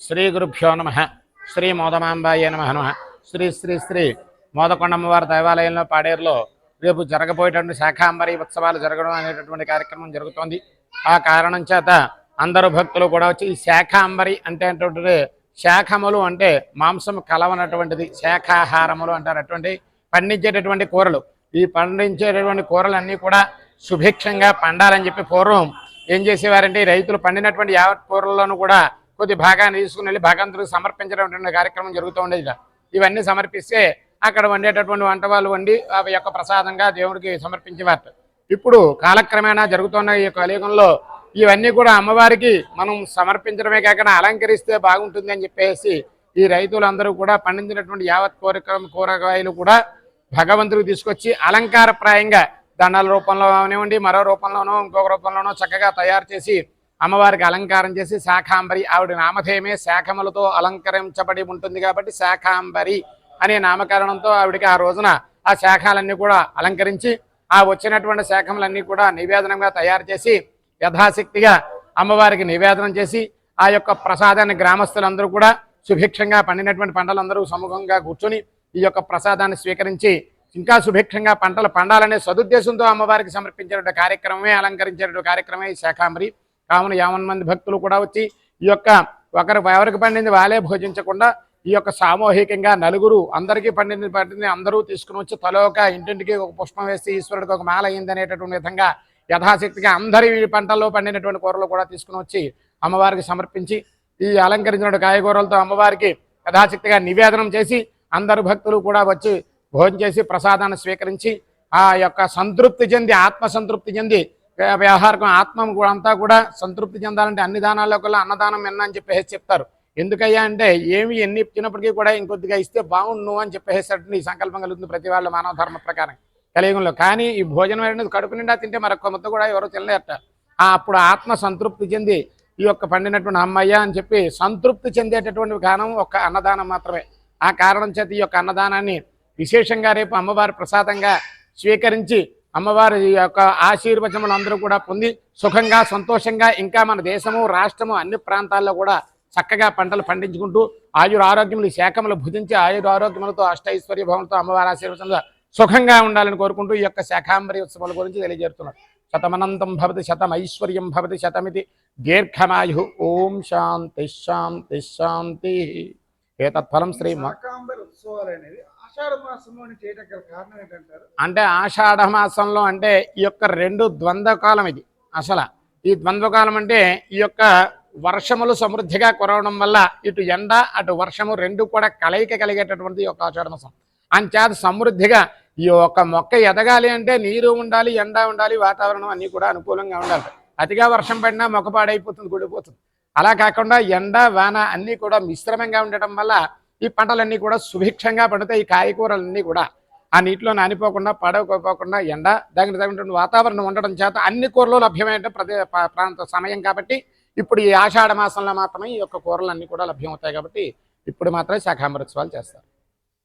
శ్రీ గురుభ్యో నమ. శ్రీ మోదమాంబాయ నమ నమ. శ్రీ శ్రీ శ్రీ మోదకొండమ్మవారి దేవాలయంలో పాడేరులో రేపు జరగబోయేటువంటి శాఖాంబరి ఉత్సవాలు జరగడం అనేటటువంటి కార్యక్రమం జరుగుతోంది. ఆ కారణం చేత అందరు భక్తులు కూడా వచ్చి ఈ శాఖాంబరి అంటే అటువంటిది శాఖములు అంటే మాంసం కలవనటువంటిది శాఖాహారములు అంటారు అటువంటి పండించేటటువంటి కూరలు. ఈ పండించేటటువంటి కూరలన్నీ కూడా సుభిక్షంగా పండాలని చెప్పి పూర్వం ఏం చేసేవారంటే రైతులు పండినటువంటి యావత్ కూరల్లోనూ కూడా కొద్ది భాగాన్ని తీసుకుని వెళ్ళి భగవంతుడికి సమర్పించడం కార్యక్రమం జరుగుతూ ఉండేది ఇవన్నీ సమర్పిస్తే అక్కడ వండేటటువంటి వంట వాళ్ళు వండి ఆ యొక్క ప్రసాదంగా దేవుడికి సమర్పించేవారు ఇప్పుడు కాలక్రమేణా జరుగుతున్న ఈ కలియుగంలో ఇవన్నీ కూడా అమ్మవారికి మనం సమర్పించడమే కాకుండా అలంకరిస్తే బాగుంటుంది అని చెప్పేసి ఈ రైతులందరూ కూడా పండించినటువంటి యావత్ కోరిక కూరగాయలు కూడా భగవంతుడికి తీసుకొచ్చి అలంకారప్రాయంగా దండాల రూపంలో అవనివ్వండి మరో రూపంలోనో ఇంకొక రూపంలోనో చక్కగా తయారు చేసి అమ్మవారికి అలంకారం చేసి శాఖాంబరి ఆవిడ నామధేయమే శాఖములతో అలంకరించబడి ఉంటుంది కాబట్టి శాఖాంబరి అనే నామకరణంతో ఆవిడకి ఆ రోజున ఆ శాఖలన్నీ కూడా అలంకరించి ఆ వచ్చినటువంటి శాఖములన్నీ కూడా నివేదనంగా తయారు చేసి యథాశక్తిగా అమ్మవారికి నివేదనం చేసి ఆ యొక్క ప్రసాదాన్ని గ్రామస్తులందరూ కూడా సుభిక్షంగా పండినటువంటి పంటలందరూ సముఖంగా కూర్చొని ఈ యొక్క ప్రసాదాన్ని స్వీకరించి ఇంకా సుభిక్షంగా పంటలు పండాలనే సదుద్దేశంతో అమ్మవారికి సమర్పించినటువంటి కార్యక్రమమే అలంకరించినటువంటి కార్యక్రమే ఈ శాఖాంబరి. కావున యావన్ మంది భక్తులు కూడా వచ్చి ఈ యొక్క ఒకరు ఎవరికి పండింది వాళ్ళే భోజించకుండా ఈ యొక్క సామూహికంగా నలుగురు అందరికీ పండింది పండింది అందరూ తీసుకుని వచ్చి తలోక ఇంటింటికి ఒక పుష్పం వేసి ఈశ్వరుడికి ఒక మాల అయింది అనేటటువంటి విధంగా యథాశక్తిగా అందరి పంటల్లో పండినటువంటి కూరలు కూడా తీసుకుని వచ్చి అమ్మవారికి సమర్పించి ఈ అలంకరించిన కాయగూరలతో అమ్మవారికి యథాశక్తిగా నివేదనం చేసి అందరు భక్తులు కూడా వచ్చి భోజనం చేసి ప్రసాదాన్ని స్వీకరించి ఆ యొక్క సంతృప్తి చెంది ఆత్మ సంతృప్తి చెంది వ్యవహారం ఆత్మ కూడా అంతా కూడా సంతృప్తి చెందాలంటే అన్ని దానాల్లో కల్లా అన్నదానం ఎన్న అని చెప్పేసి చెప్తారు. ఎందుకయ్యా అంటే ఏమి ఎన్ని ఇచ్చినప్పటికీ కూడా ఇంకొద్దిగా ఇస్తే బాగుండు అని చెప్పేసేటటువంటి ఈ సంకల్పం కలుగుతుంది ప్రతి వాళ్ళ మానవ ధర్మ ప్రకారం కలియుగంలో. కానీ ఈ భోజనం అనేది కడుపు నిండా తింటే మరొక ముద్ద కూడా ఎవరో తినలేట ఆ అప్పుడు ఆత్మ సంతృప్తి చెంది ఈ యొక్క పండినటువంటి అమ్మయ్య అని చెప్పి సంతృప్తి చెందేటటువంటి కారణం ఒక అన్నదానం మాత్రమే. ఆ కారణం చేత ఈ యొక్క అన్నదానాన్ని విశేషంగా రేపు అమ్మవారి ప్రసాదంగా స్వీకరించి అమ్మవారి యొక్క ఆశీర్వచనములు అందరూ కూడా పొంది సుఖంగా సంతోషంగా ఇంకా మన దేశము రాష్ట్రము అన్ని ప్రాంతాల్లో కూడా చక్కగా పంటలు పండించుకుంటూ ఆయుర ఆరోగ్యములు శాఖములు భుజించి ఆయుర ఆరోగ్యములతో అష్టైశ్వర్య భవనంతో అమ్మవారి ఆశీర్వచనంలో సుఖంగా ఉండాలని కోరుకుంటూ ఈ యొక్క శాఖాంబరి ఉత్సవాల గురించి తెలియజేస్తున్నాడు శతమనంతం భవతి శతం ఐశ్వర్యం భవతి శతమితి దీర్ఘమాయు. ఓం శాంతి శాంతి శాంతి. ఏతత్ఫలం శ్రీ మ- ఉత్సవాలు అనేది ఆషాఢ కారణం ఏంటంటారు? అంటే ఆషాఢ మాసంలో అంటే ఈ యొక్క రెండు ద్వంద్వకాలం ఇది. అసలు ఈ ద్వంద్వకాలం అంటే ఈ యొక్క వర్షములు సమృద్ధిగా కురవడం వల్ల ఇటు ఎండ అటు వర్షము రెండు కూడా కలయిక కలిగేటటువంటి ఈ యొక్క ఆషాఢ మాసం. అంచేత సమృద్ధిగా ఈ యొక్క మొక్క ఎదగాలి అంటే నీరు ఉండాలి ఎండ ఉండాలి వాతావరణం అన్నీ కూడా అనుకూలంగా ఉండాలి. అతిగా వర్షం పడినా మొక్క పాడైపోతుంది గుడిపోతుంది. అలా కాకుండా ఎండ వాన అన్నీ కూడా మిశ్రమంగా ఉండటం వల్ల ఈ పంటలన్నీ కూడా సుభిక్షంగా పండుతాయి ఈ కాయకూరలన్నీ కూడా. ఆ నీటిలో నానిపోకుండా పడవకపోకుండా ఎండ దానికి తగినటువంటి వాతావరణం ఉండడం చేత అన్ని కూరలు లభ్యమైన ప్రదే ప్రాంత సమయం కాబట్టి ఇప్పుడు ఈ ఆషాఢ మాసంలో మాత్రమే ఈ యొక్క కూరలన్నీ కూడా లభ్యమవుతాయి కాబట్టి ఇప్పుడు మాత్రమే శాఖామృత్సవాలు చేస్తారు.